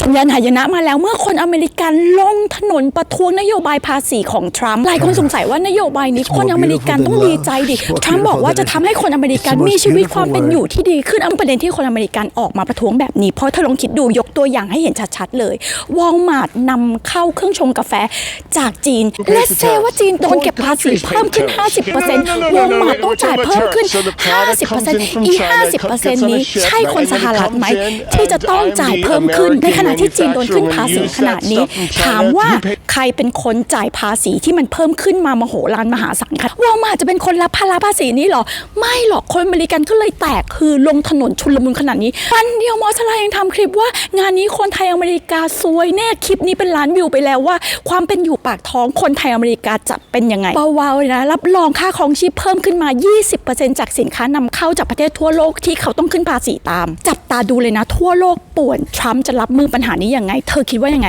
สัญญาณหายนะมาแล้วเมื่อคนอเมริกันลงถนนประท้วงนโยบายภาษีของทรัมป์หลายคนสงสัยว่านโยบายนี้คนอเมริกันต้องดีใจดิทรัมป์บอกว่าจะทำให้คนอเมริกันมีชีวิตความเป็นอยู่ที่ดีขึ้นอันประเด็นที่คนอเมริกันออกมาประท้วงแบบนี้เพราะถ้าลองคิดดูยกตัวอย่างให้เห็นชัดๆเลยวอลมาร์ทนำเข้าเครื่องชงกาแฟจากจีนเลสเซว่าจีนโดนเก็บภาษีเพิ่มขึ้น 50%วอลมาร์ทต้องจ่ายเพิ่มขึ้น 50%อี 50%นี้ใช่คนสหรัฐไหมที่จะต้องจ่ายเพิ่มขึ้นในขณะที่จีนโดนขึ้นภาษีขนาดนี้ ถามว่าใครเป็นคนจ่ายภาษีที่มันเพิ่มขึ้นมามโหฬารมหาศาลคะวอลมาจะเป็นคนรับภาระภาษีนี้หรอ ไม่หรอกคนอเมริกันก็เลยแตกคือลงถนนชุลมุนขนาดนี้วันเดียวมอสลายังทำคลิปว่า งานนี้คนไทยอเมริกาซวยแน่คลิปนี้เป็นล้านวิวไปแล้วว่า ความเป็นอยู่ปากท้องคนไทยอเมริกาจะเป็นยังไงเบาๆเลยนะรับรองค่าของชีพเพิ่มขึ้นมา 20%จากสินค้านำเข้าจากประเทศทั่วโลกที่เขาต้องขึ้นภาษีตาม จับตาดูเลยนะ ทั่วโลกป่วนทรัมป์จะรับมือปัญหานี้ยังไง เธอคิดว่ายังไง